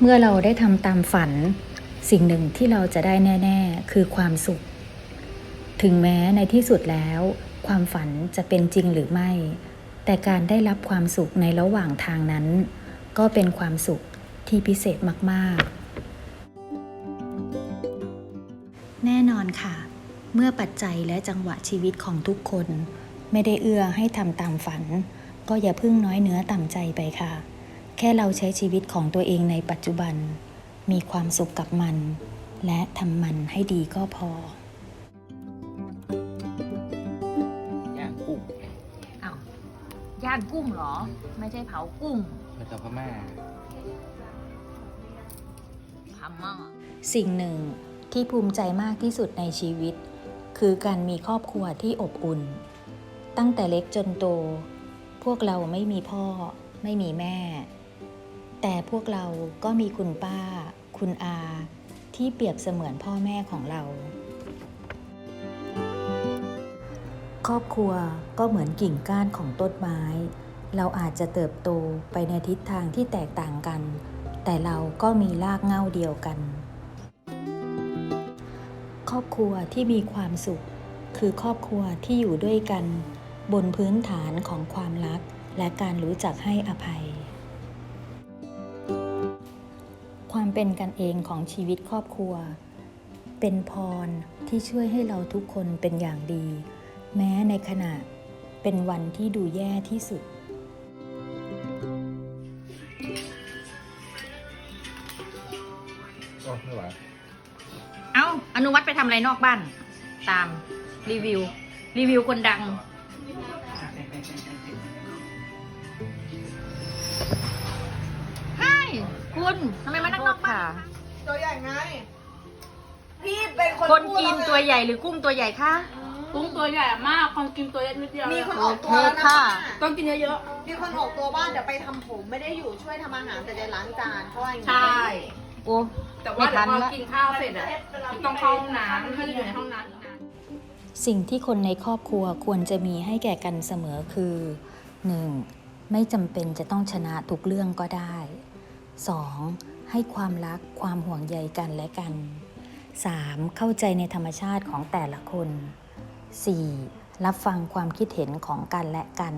เมื่อเราได้ทำตามฝัน สิ่งหนึ่งที่เราจะได้แน่ ๆ คือความสุข ถึงแม้ในที่สุดแล้ว ความฝันจะเป็นจริงหรือไม่ แต่การได้รับความสุขในระหว่างทางนั้น ก็เป็นความสุขที่พิเศษมากๆ แน่นอนค่ะ เมื่อปัจจัยและจังหวะชีวิตของทุกคน ไม่ได้เอื้อให้ทำตามฝัน ก็อย่าเพิ่งน้อยเนื้อต่ำใจไปค่ะ แค่เราใช้ชีวิตของตัวเองในปัจจุบัน มีความสุขกับมัน และทำมันให้ดีก็พอ ย่างกุ้งอ้าวย่างกุ้งเหรอ ไม่ใช่เผากุ้งมาจากพม่าพม่าสิ่งหนึ่งที่ภูมิใจมากที่สุดในชีวิต คือการมีครอบครัวที่อบอุ่น ตั้งแต่เล็กจนโต พวกเราไม่มีพ่อ ไม่มีแม่ แต่พวกเราก็มีคุณป้า คุณอา ที่เปรียบเสมือนพ่อแม่ของเรา ครอบครัวก็เหมือนกิ่งก้านของต้นไม้ เราอาจจะเติบโตไปในทิศทางที่แตกต่างกัน แต่เราก็มีรากเหง้าเดียวกัน ครอบครัวที่มีความสุข คือครอบครัวที่อยู่ด้วยกัน บนพื้นฐานของความรัก และการรู้จักให้อภัย ความเป็นกันเองของชีวิตครอบครัว เป็นพรที่ช่วยให้เราทุกคนเป็นอย่างดี แม้ในขณะเป็นวันที่ดูแย่ที่สุดก็ไม่ไหวเอ้าอนุวัตไปทำอะไรนอกบ้าน ตามรีวิว รีวิวคนดัง คุณทำไมมานั่งนอกบ้านตัวใหญ่ไง พี่เป็นคนคนพูดกินแล้ไงตัวใหญ่หรือกุ้งตัวใหญ่คะกุ้งตัวใหญ่มากความกินตัวเล็กนิดเดียวมีคนเลยออกตัวแล้วนะค่ะต้องกินเยอะมีคนออกตัวว่าเดี๋ยวไปทำผมไม่ได้อยู่ช่วยทำอาหารแต่จะล้างจานเขาว่าอย่างๆใช่โอ้แต่ว่าเดี๋ยวพไม่อทันละกินข้าวเสร็จอะต้องเข้าห้องน้ำถ้าจะอยู่ในห้องน้ำอีกนานสิ่งที่คนในครอบครัวควรจะมีให้แก่กันเสมอคือ 1. ไม่จำเป็นจะต้องชนะทุกเรื่องก็ได้ 2. ให้ความรักความห่วงใยกันและกัน 3. เข้าใจในธรรมชาติของแต่ละคน 4. รับฟังความคิดเห็นของกันและกัน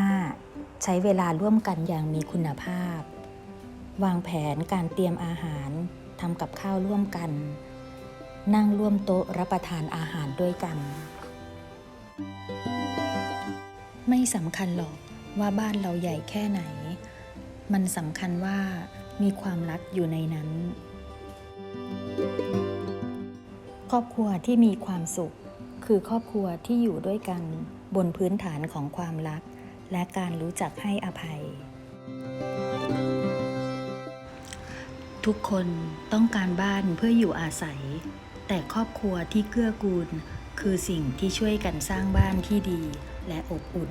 5. ใช้เวลาร่วมกันอย่างมีคุณภาพ วางแผนการเตรียมอาหารทำกับข้าวร่วมกัน นั่งร่วมโต๊ะรับประทานอาหารด้วยกัน ไม่สำคัญหรอกว่าบ้านเราใหญ่แค่ไหน มันสำคัญว่ามีความรักอยู่ในนั้น ครอบครัวที่มีความสุข คือครอบครัวที่อยู่ด้วยกันบนพื้นฐานของความรัก และการรู้จักให้อภัย ทุกคนต้องการบ้านเพื่ออยู่อาศัย แต่ครอบครัวที่เกื้อกูล คือสิ่งที่ช่วยกันสร้างบ้านที่ดีและอบอุ่น